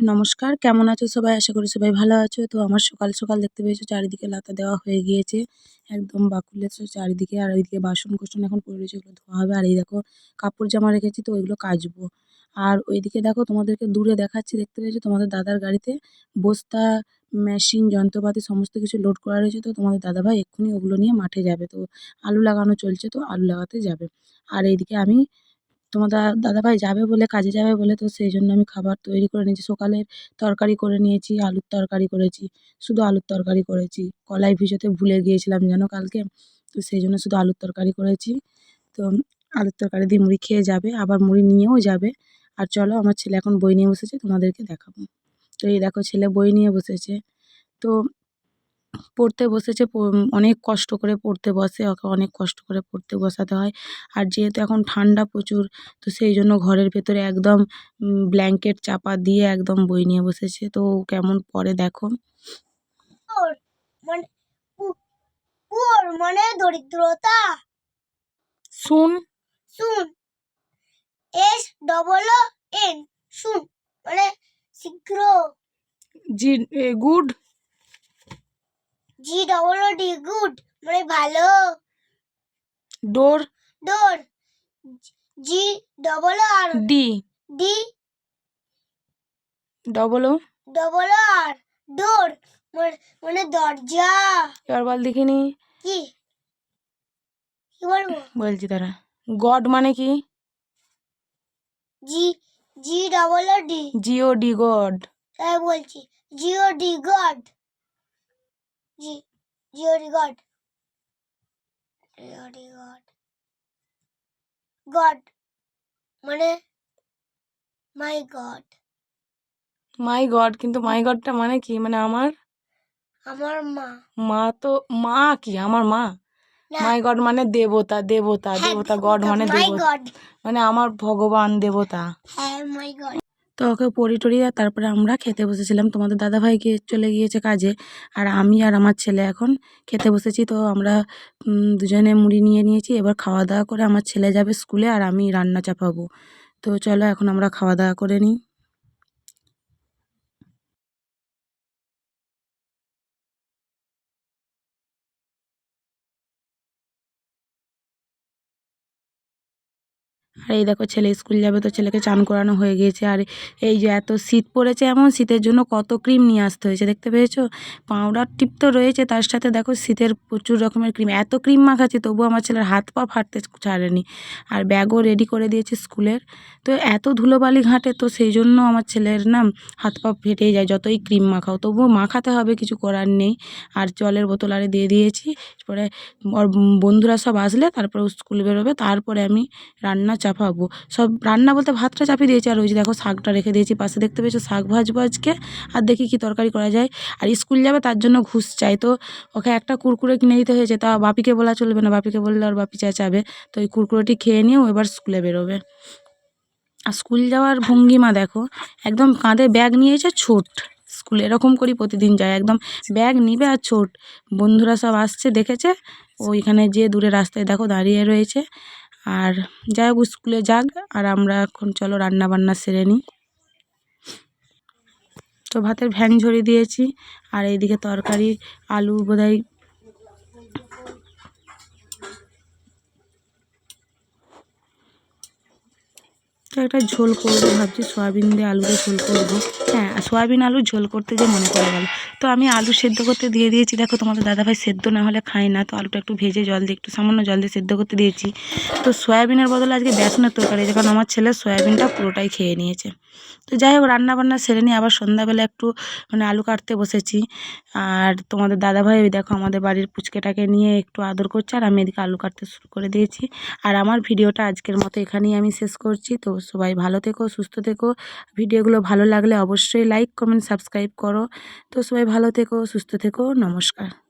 নমস্কার, কেমন আছো সবাই? আশা করি সবাই ভালো আছো। তো আমার সকাল সকাল দেখতে পেয়েছ, চারিদিকে লাতা দেওয়া হয়ে গিয়েছে। একদম বাকুলে চারিদিকে আর ওইদিকে বাসন কোসন এখন পড়ে রয়েছে, ওগুলো ধোয়া হবে। আর এই দেখো কাপড় জামা রেখেছি তো ওইগুলো কাচবো। আর ওইদিকে দেখো, তোমাদেরকে দূরে দেখাচ্ছি, দেখতে পেয়েছ? তোমাদের দাদার গাড়িতে বস্তা, মেশিন, যন্ত্রপাতি সমস্ত কিছু লোড করা রয়েছে। তো তোমাদের দাদাভাই এক্ষুনি ওগুলো নিয়ে মাঠে যাবে। তো আলু লাগানো চলছে, তো আলু লাগাতে যাবে। আর এইদিকে আমি তোমার দাদাভাই যাবে বলে, কাজে যাবে বলে, তো সেই জন্য আমি খাবার তৈরি করে নিয়েছি। সকালের তরকারি করে নিয়েছি, আলুর তরকারি করেছি, শুধু আলুর তরকারি করেছি। কলাই ভিজোতে ভুলে গিয়েছিলাম যেন কালকে, তো সেই জন্য শুধু আলুর তরকারি করেছি। তো আলুর তরকারি দিয়ে মুড়ি খেয়ে যাবে, আবার মুড়ি নিয়েও যাবে। আর চলো, আমার ছেলে এখন বই নিয়ে বসেছে, তোমাদেরকে দেখাবো। তো এই দেখো, ছেলে বই নিয়ে বসেছে। তো পড়তে বসেছে অনেক কষ্ট করে পড়তে বসে ওকে অনেক কষ্ট করে পড়তে বসাতে হয়। আর যেহেতু এখন ঠান্ডা প্রচুর তো সেই জন্য ঘরের ভেতরে একদম ব্ল্যাঙ্কেট চাপা দিয়ে একদম বই নিয়ে বসেছে। তো কেমন পড়ে দেখো। মানে মানে দরিদ্রতা। শুন। শুন। এস ডবল এন শুন। মানে শীঘ্র। G good. G double D good মানে ভালো। Door door G double R D D double O double R door মানে দরজা। এবার বল দেখিনি কি? কি বলব? বলছি তারা। গড মানে কি? G G double D G O D god তাই বলছি। G O D god G G O D god G O god god মানে মাই গড মাই গড কিন্তু মাই গডটা মানে কি? মানে আমার? আমার মা। মা তো মা কি? আমার মা? মাই গড মানে দেবতা দেবতা হ্যাঁ, দেবতা গড মানে দেবতা। মানে আমার ভগবান দেবতা। হ্যাঁ মাই গড তো ওকে পড়ি টড়ি আর তারপরে আমরা খেতে বসেছিলাম। তোমাদের দাদাভাই গিয়ে চলে গিয়েছে কাজে আর আমি আর আমার ছেলে এখন খেতে বসেছি। তো আমরা দুজনে মুড়ি নিয়ে নিয়েছি। এবার খাওয়া দাওয়া করে আমার ছেলে যাবে স্কুলে আর আমি রান্না চাপাবো। তো চলো এখন আমরা খাওয়া দাওয়া করে নিই। আর এই দেখো ছেলে স্কুল যাবে তো ছেলেকে চান করানো হয়ে গিয়েছে। আর এই যে এত শীত পড়েছে এমন, শীতের জন্য কত ক্রিম নিয়ে আসতে হয়েছে, দেখতে পেয়েছ? পাউডার টিপ তো রয়েছে, তার সাথে দেখো শীতের প্রচুর রকমের ক্রিম এত ক্রিম মাখাচ্ছে তবুও আমার ছেলের হাত পা ফাটতে ছাড়েনি। আর ব্যাগও রেডি করে দিয়েছে স্কুলের। তো এত ধুলোবালি ঘাটে, তো সেই জন্য আমার ছেলের না হাত পা ফেটেই যায়, যতই ক্রিম মাখাও, তবুও মাখাতে হবে, কিছু করার নেই। আর জলের বোতল আরে দিয়ে দিয়েছি পরে ওর বন্ধুরা সব আসলে, তারপরে স্কুল বেরোবে, তারপরে আমি রান্না চাপাবো সব রান্না বলতে ভাতটা চাপিয়ে দিয়েছি, আর ওই যে দেখো শাকটা রেখে দিয়েছি, পাশে দেখতে পেয়েছ শাক ভাজবো আজকে, আর দেখি কি তরকারি করা যায়। আর স্কুল যাবে, তার জন্য ঘুষ চাই। তো ওকে একটা কুরকুরে কিনে দিতে হয়েছে, তা বাপিকে বলা চলবে না, বাপিকে বললে আর বাপি চেঁচাবে। তো ওই কুরকুরেটি খেয়ে নিয়েও এবার স্কুলে বেরোবে। আর স্কুল যাওয়ার ভঙ্গিমা দেখো, একদম কাঁধে ব্যাগ নিয়েছে, ছোট। স্কুলে এরকম করি প্রতিদিন যায়, একদম ব্যাগ নিবে আর ছোট। বন্ধুরা সব আসছে, দেখেছে? ওইখানে যে দূরে রাস্তায় দেখো দাঁড়িয়ে রয়েছে। আর যাই হোক, স্কুলে যাক আর আমরা এখন চলো রান্না বান্না সেরে নিই। তো ভাতের ভ্যান ঝরিয়ে দিয়েছি আর এইদিকে তরকারি, আলু বোধহয় তো একটা ঝোল করব, ভাবছি সয়াবিন দিয়ে আলু দিয়ে ঝোল করব। হ্যাঁ সয়াবিন আলু ঝোল করতে যে মনে পড়ে গেল। তো আমি আলু সেদ্ধ করতে দিয়ে দিয়েছি। দেখো, তোমাদের দাদাভাই সেদ্ধ না হলে খায় না। তো আলুটা একটু ভেজে জল দিয়ে, একটু সামান্য জল দিয়ে সেদ্ধ করতে দিয়েছি। তো সয়াবিনের বদলে আজকে বেসনের তরকারি কারণ আমার ছেলে সয়াবিনটা পুরোটাই খেয়ে নিয়েছে। তো যাই হোক রান্না বান্না সেরে নিয়ে আবার সন্ধ্যাবেলা একটু মানে আলু কাটতে বসেছি। আর তোমাদের দাদাভাই ওই দেখো আমাদের বাড়ির পুচকেটাকে নিয়ে একটু আদর করছে, আর আমি এদিকে আলু কাটতে শুরু করে দিয়েছি। আর আমার ভিডিওটা আজকের মতো এখানেই আমি শেষ করছি। তো সবাই ভালো থেকো, সুস্থ থেকো। ভিডিওগুলো ভালো লাগলে অবশ্যই লাইক কমেন্ট সাবস্ক্রাইব করো। তো সবাই ভালো থেকো, সুস্থ থেকো, নমস্কার।